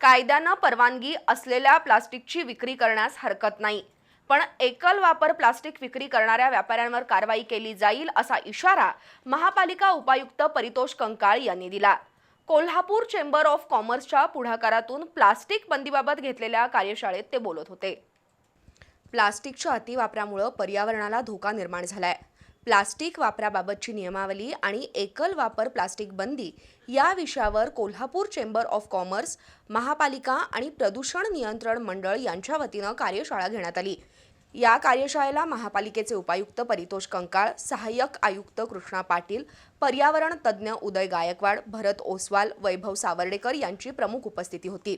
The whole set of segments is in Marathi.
कायद्यानं परवानगी असलेल्या प्लास्टिकची विक्री करण्यास हरकत नाही. पण एकल वापर प्लास्टिक विक्री करणाऱ्या व्यापाऱ्यांवर कारवाई केली जाईल असा इशारा महापालिका उपायुक्त परितोष कंकाळ यांनी दिला. कोल्हापूर चेंबर ऑफ कॉमर्सच्या पुढाकारातून प्लास्टिक बंदीबाबत घेतलेल्या कार्यशाळेत ते बोलत होते. प्लास्टिकच्या अतिवापरामुळं पर्यावरणाला धोका निर्माण झालाय. प्लास्टिक वापराबाबतची नियमावली आणि एकल वापर प्लास्टिक बंदी या विषयावर कोल्हापूर चेंबर ऑफ कॉमर्स महापालिका आणि प्रदूषण नियंत्रण मंडळ यांच्या वतीनं कार्यशाळा घेण्यात आली. या कार्यशाळेला महापालिकेचे उपायुक्त परितोष कंकाळ सहाय्यक आयुक्त कृष्णा पाटील पर्यावरण तज्ज्ञ उदय गायकवाड भरत ओसवाल वैभव सावर्डेकर यांची प्रमुख उपस्थिती होती.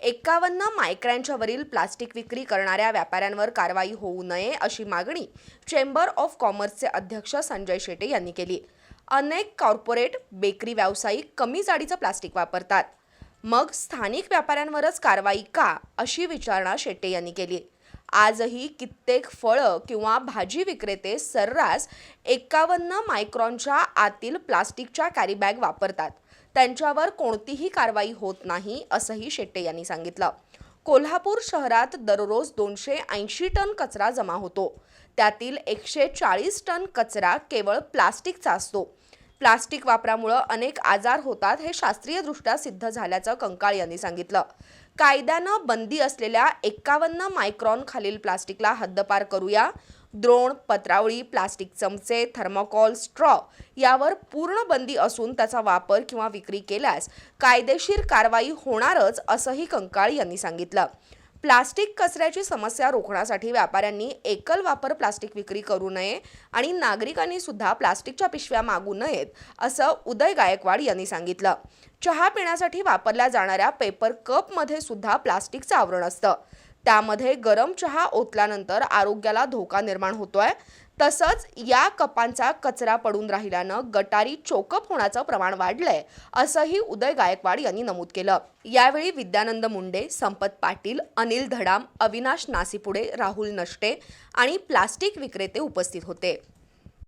एक्कावन्न मायक्रॅनच्यावरील प्लास्टिक विक्री करणाऱ्या व्यापाऱ्यांवर कारवाई होऊ नये अशी मागणी चेंबर ऑफ कॉमर्सचे अध्यक्ष संजय शेटे यांनी केली. अनेक कॉर्पोरेट बेकरी व्यावसायिक कमी जाडीचं प्लास्टिक वापरतात. मग स्थानिक व्यापाऱ्यांवरच कारवाई का? अशी विचारणा शेट्टे यांनी केली. आजही कित्येक फळं किंवा भाजी विक्रेते सर्रास एकावन्न मायक्रॉनच्या आतील प्लास्टिकच्या कॅरीबॅग वापरतात. त्यांच्यावर कोणतीही कारवाई होत नाही असंही शेट्टे यांनी सांगितलं. कोल्हापूर शहरात दररोज दोनशे ऐंशी टन कचरा जमा होतो. त्यातील एकशे चाळीस टन कचरा केवळ प्लास्टिकचा असतो. प्लास्टिक वापरामुळं अनेक आजार होतात हे शास्त्रीयदृष्ट्या सिद्ध झाल्याचं कंकाळ यांनी सांगितलं. कायद्यानं बंदी असलेल्या एक्कावन्न मायक्रॉन खालील प्लास्टिकला हद्दपार करूया. द्रोण पत्रावळी प्लास्टिक चमचे थर्मोकॉल स्ट्रॉ यावर पूर्ण बंदी असून त्याचा वापर किंवा विक्री केल्यास कायदेशीर कारवाई होणारच असंही कंकाळ यांनी सांगितलं. प्लास्टिक कचऱ्याची समस्या रोखण्यासाठी व्यापाऱ्यांनी एकल वापर प्लास्टिक विक्री करू नये आणि नागरिकांनी सुद्धा प्लास्टिकच्या पिशव्या मागू नयेत असं उदय गायकवाड यांनी सांगितलं. चहा पिण्यासाठी वापरल्या जाणाऱ्या पेपर कपमध्ये सुद्धा प्लास्टिकचं आवरण असतं. त्यामध्ये गरम चहा ओतल्यानंतर आरोग्याला धोका निर्माण होतोय. तसंच या कपांचा कचरा पडून राहिल्यानं गटारी चोकअप होण्याचं प्रमाण वाढलंय असंही उदय गायकवाड यांनी नमूद केलं. यावेळी विद्यानंद मुंडे संपत पाटील अनिल धडाम अविनाश नासीपुडे राहुल नष्टे आणि प्लास्टिक विक्रेते उपस्थित होते.